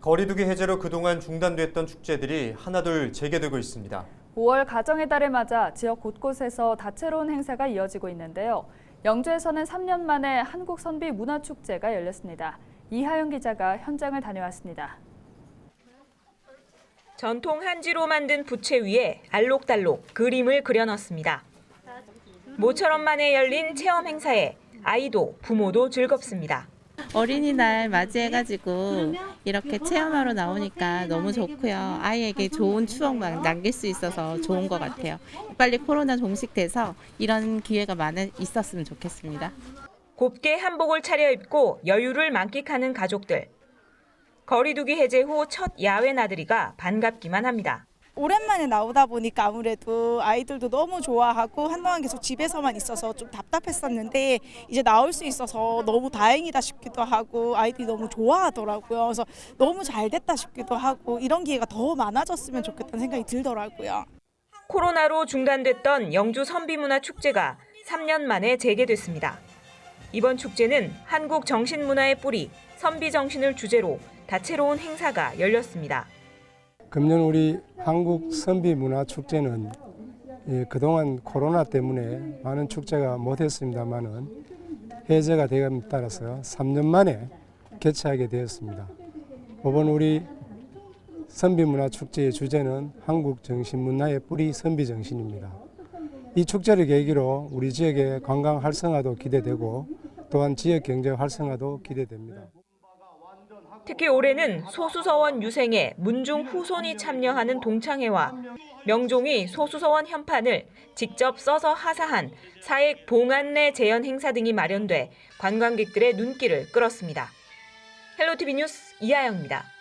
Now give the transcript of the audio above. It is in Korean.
거리두기 해제로 그동안 중단됐던 축제들이 하나둘 재개되고 있습니다. 5월 가정의 달을 맞아 지역 곳곳에서 다채로운 행사가 이어지고 있는데요. 영주에서는 3년 만에 한국 선비 문화 축제가 열렸습니다. 이하영 기자가 현장을 다녀왔습니다. 전통 한지로 만든 부채 위에 알록달록 그림을 그려넣습니다. 모처럼 만에 열린 체험 행사에 아이도 부모도 즐겁습니다. 어린이날 맞이해가지고 이렇게 체험하러 나오니까 너무 좋고요. 아이에게 좋은 추억만 남길 수 있어서 좋은 것 같아요. 빨리 코로나 종식돼서 이런 기회가 많이 있었으면 좋겠습니다. 곱게 한복을 차려입고 여유를 만끽하는 가족들. 거리두기 해제 후 첫 야외 나들이가 반갑기만 합니다. 오랜만에 나오다 보니까 아무래도 아이들도 너무 좋아하고 한동안 계속 집에서만 있어서 좀 답답했었는데 이제 나올 수 있어서 너무 다행이다 싶기도 하고 아이들이 너무 좋아하더라고요. 그래서 너무 잘 됐다 싶기도 하고 이런 기회가 더 많아졌으면 좋겠다는 생각이 들더라고요. 코로나로 중단됐던 영주 선비문화 축제가 3년 만에 재개됐습니다. 이번 축제는 한국 정신문화의 뿌리 선비 정신을 주제로 다채로운 행사가 열렸습니다. 금년 우리 한국 선비 문화 축제는 예, 그동안 코로나 때문에 많은 축제가 못했습니다만은 해제가 되감에 따라서 3년 만에 개최하게 되었습니다. 이번 우리 선비 문화 축제의 주제는 한국 정신 문화의 뿌리 선비 정신입니다. 이 축제를 계기로 우리 지역의 관광 활성화도 기대되고 또한 지역 경제 활성화도 기대됩니다. 특히 올해는 소수서원 유생에 문중 후손이 참여하는 동창회와 명종이 소수서원 현판을 직접 써서 하사한 사액 봉안내 재현 행사 등이 마련돼 관광객들의 눈길을 끌었습니다. 헬로티비 뉴스 이하영입니다.